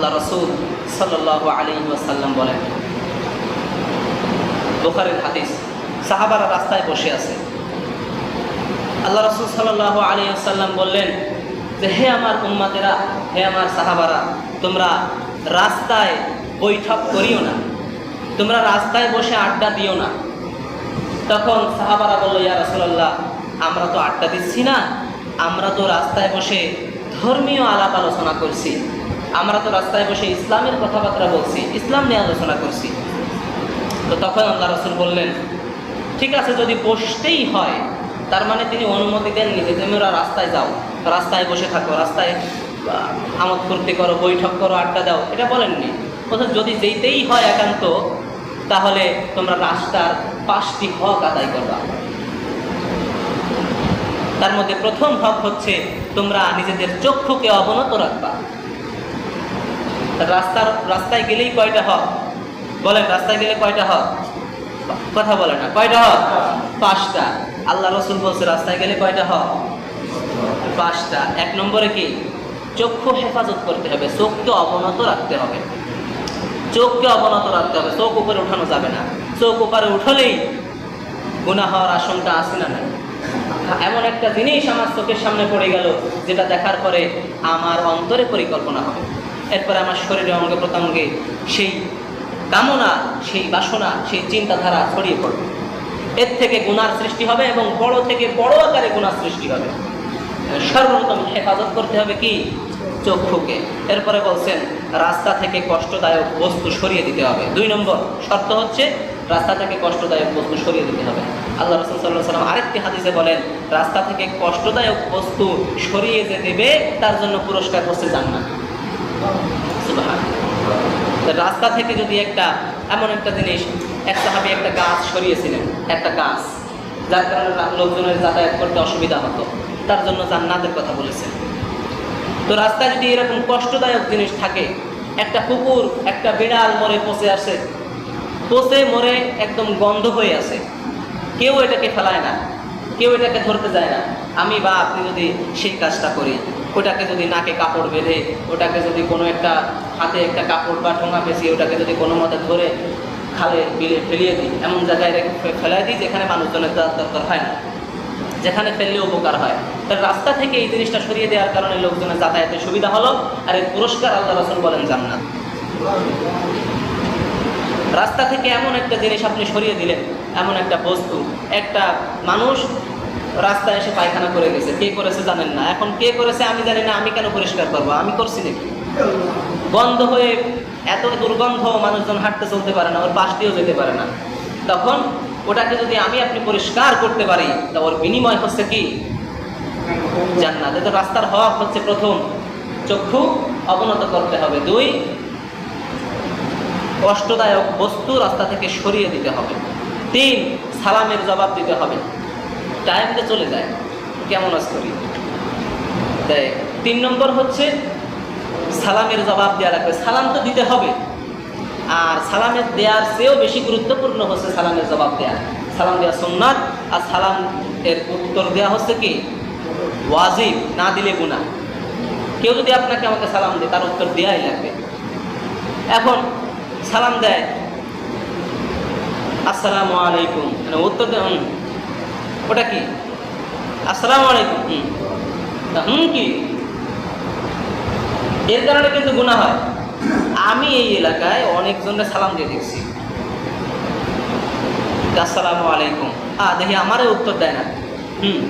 আল্লাহ রসুল সাল্লাহ আলী ওয়াসাল্লাম বলেন। বোখারের হাদিস, সাহাবারা রাস্তায় বসে আছে। আল্লাহ রসুল সাল্লাহ আলী আসাল্লাম বললেন যে, হে আমার উম্মাতেরা, হে আমার সাহাবারা, তোমরা রাস্তায় বৈঠক করিও না। তোমরা রাস্তায় বসে আড্ডা দিও না। তখন সাহাবারা বলল, ইয়া রসুল্লাহ আমরা তো আড্ডা দিচ্ছি না। আমরা তো রাস্তায় বসে ধর্মীয় আলাপ আলোচনা করছি। আমরা তো রাস্তায় বসে ইসলামের কথাবার্তা বলছি, ইসলাম নিয়ে আলোচনা করছি। তো তখন আল্লাহ রসুল বললেন, ঠিক আছে, যদি বসতেই হয়, তার মানে তিনি অনুমতি দেননি যে তোমরা রাস্তায় যাও, রাস্তায় বসে থাকো, রাস্তায় আমোদ ফুর্তি করো, বৈঠক করো, আড্ডা দাও। এটা বলেননি। অথচ যদি যেতেই হয় একান্ত, তাহলে তোমরা রাস্তার পাঁচটি হক আদায় করবা। তার মধ্যে প্রথম হক হচ্ছে তোমরা নিজেদের চক্ষুকে অবনত রাখবা। রাস্তার, রাস্তায় গেলেই কয়টা হক? বলেন, রাস্তায় গেলে কয়টা হক? কথা বলে না, কয়টা হক? পাঁচটা। আল্লাহ রসুল বলছে, রাস্তায় গেলে কয়টা হক? পাঁচটা। এক নম্বরে কি? চক্ষু হেফাজত করতে হবে, চোখকে অবনত রাখতে হবে। চোখকে অবনত রাখতে হবে, চোখ উপরে উঠানো যাবে না। চোখ উপরে উঠলেই গুণা হওয়ার আশঙ্কা আছে না নাই? এমন একটা জিনিস আমার চোখের সামনে পড়ে গেল, যেটা দেখার পরে আমার অন্তরে পরিকল্পনা হবে। এরপরে আমার শরীরে অঙ্গে প্রত্যঙ্গে সেই কামনা, সেই বাসনা, সেই চিন্তাধারা ছড়িয়ে পড়বে। এর থেকে গুণার সৃষ্টি হবে এবং বড় থেকে বড় আকারে গুণার সৃষ্টি হবে। সর্বপ্রথম হেফাজত করতে হবে কি? চক্ষুকে। এরপরে বলছেন, রাস্তা থেকে কষ্টদায়ক বস্তু সরিয়ে দিতে হবে। দুই নম্বর শর্ত হচ্ছে, রাস্তা থেকে কষ্টদায়ক বস্তু সরিয়ে দিতে হবে। আল্লাহ রসুল সাল্লাহ সাল্লাম আরেকটি হাদিসে বলেন, রাস্তা থেকে কষ্টদায়ক বস্তু সরিয়ে যে দেবে, তার জন্য পুরস্কার হচ্ছে জান্নাত। রাস্তা থেকে যদি একটা, এমন একটা জিনিস, এক সাহাবি একটা গাছ সরিয়েছিলেন, একটা গাছ, যার কারণে লোকজনের যাতায়াত করতে অসুবিধা হতো, তার জন্য জান্নাতের কথা বলেছেন। তো রাস্তায় যদি এরকম কষ্টদায়ক জিনিস থাকে, একটা কুকুর একটা বিড়াল মরে পচে আসে, পচে মরে একদম গন্ধ হয়ে আসে, কেউ এটাকে ফেলায় না, কেউ এটাকে ধরতে যায় না। আমি বা আপনি যদি সেই কাজটা করি, ওটাকে যদি নাকে কাপড় বেঁধে, ওটাকে যদি কোনো একটা হাতে একটা কাপড় বা ঠোঙা পেঁচিয়ে, ওটাকে যদি কোনো মতে ধরে খালে, বিলে ফেলিয়ে দিই, এমন জায়গায় রেখে ফেলাই দিই যেখানে মানুষজনের দরকার হয় না। যেখানে ফেললে উপকার হয়। তাহলে রাস্তা থেকে এই জিনিসটা সরিয়ে দেওয়ার কারণে লোকজনের যাতায়াতের সুবিধা হলো, আর এই পুরস্কার আল্লাহ রসুল বলেন জান্নাত। রাস্তা থেকে এমন একটা জিনিস আপনি সরিয়ে দিলেন, এমন একটা বস্তু, একটা মানুষ রাস্তায় এসে পায়খানা করে গেছে। কে করেছে জানেন না। এখন কে করেছে আমি জানি না, আমি কেন পরিষ্কার করব? আমি করছি নাকি? গন্ধ হয়ে এত দুর্গন্ধ মানুষজন হাঁটতে চলতে পারে না, ওর পাশ দিয়েও যেতে পারে না। তখন ওটাকে যদি আমি আপনি পরিষ্কার করতে পারি, তা ওর বিনিময় হচ্ছে কি? জান্নাত। এ তো রাস্তার হক হচ্ছে প্রথম চক্ষু অবনত করতে হবে। দুই, কষ্টদায়ক বস্তু রাস্তা থেকে সরিয়ে দিতে হবে। তিন, সালামের জবাব দিতে হবে। টাইমটা চলে যায়। কেমন আজ করি তাই তিন নম্বর হচ্ছে সালামের জবাব দেওয়া লাগবে। সালাম তো দিতে হবে। আর সালামের দেওয়ার চেয়েও বেশি গুরুত্বপূর্ণ হচ্ছে সালামের জবাব দেওয়া সালাম দেওয়া সুন্নাত, আর সালাম এর উত্তর দেওয়া হচ্ছে কি? ওয়াজিব, না দিলে গুণা কেউ যদি আপনাকে আমাকে সালাম দেয়, তার উত্তর দেওয়াই লাগবে। এখন সালাম দেয়, আসসালামু আলাইকুম। মানে উত্তর দেয় ওটা কি? আসসালামু আলাইকুম। হুম। তা হুম কি? এর কারণে কিন্তু গুণা হয়। আমি এই এলাকায় অনেকজনের সালাম দিয়ে দেখছি আসসালামু আলাইকুম। হ্যাঁ দেখি আমারও উত্তর দেয় না। হুম।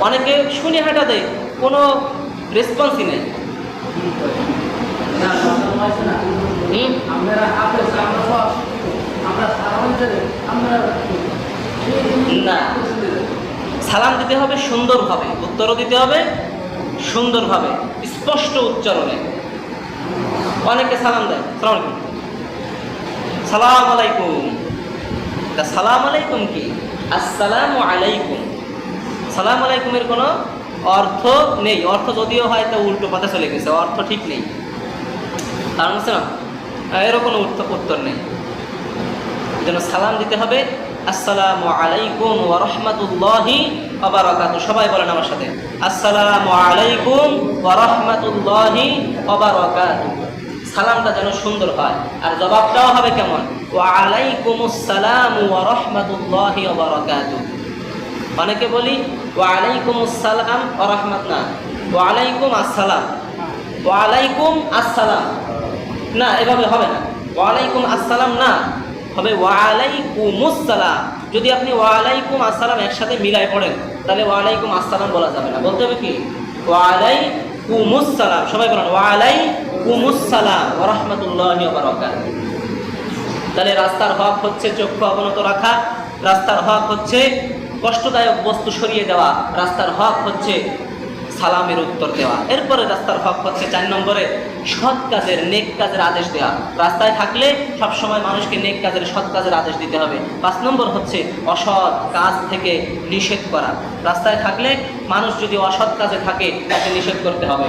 অনেকে শুনে হাঁটা দেয় কোনো রেসপন্সই নেই। না। সালাম দিতে হবে সুন্দরভাবে, উত্তরও দিতে হবে সুন্দরভাবে, স্পষ্ট উচ্চারণে। অনেকে সালাম দেয়, সালাম সালাম আলাইকুম। তা সালাম আলাইকুম কি? আসসালাম আলাইকুম। সালাম আলাইকুমের কোনো অর্থ নেই। অর্থ যদিও হয়, তা উল্টো পথে চলে গেছে, অর্থ ঠিক নেই। কারণ হচ্ছে না, এরও কোনো উত্তর নেই। জন্য সালাম দিতে হবে আসসালামু আলাইকুম ওয়া রাহমাতুল্লাহি ওয়া বারাকাতুহু। সবাই বলেন আমার সাথে, আসসালামু আলাইকুম ওয়া রাহমাতুল্লাহি ওয়া বারাকাতুহু। সালামটা যেন সুন্দর হয়, আর জবাবটাও হবে কেমন? ওয়ালাইকুমুস সালাম ওয়া রাহমাতুল্লাহি ওয়া বারাকাতুহু। অনেকে বলি ওয়ালাইকুম আসসালাম ও রহমত না। ওয়ালাইকুম আসসালাম। ওয়ালাইকুম আসসালাম। না, এভাবে হবে না। ওয়ালাইকুম আসসালাম না। হবে ওয়ালাইকুম আসসালাম যদি আপনি ওয়ালাইকুম আসসালাম একসাথে মিলাই পড়েন, তাহলে ওয়ালাইকুম আসসালাম বলা যাবে না। বলতে হবে কি? ওয়ালাইকুম আসসালাম সবাই বলেন ওয়ালাইকুম আসসালাম ওয়া রাহমাতুল্লাহি তাহলে রাস্তার হক হচ্ছে চক্ষু অবনত রাখা, রাস্তার হক হচ্ছে কষ্টদায়ক বস্তু সরিয়ে দেওয়া, রাস্তার হক হচ্ছে সালামের উত্তর দেওয়া। এরপরে রাস্তার হক হচ্ছে চার নম্বরে সৎ কাজের, নেক কাজের আদেশ দেওয়া। রাস্তায় থাকলে সব সময় মানুষকে নেক কাজের, সৎ কাজের আদেশ দিতে হবে। পাঁচ নম্বর হচ্ছে অসৎ কাজ থেকে নিষেধ করা। রাস্তায় থাকলে মানুষ যদি অসৎ কাজে থাকে, তাকে নিষেধ করতে হবে।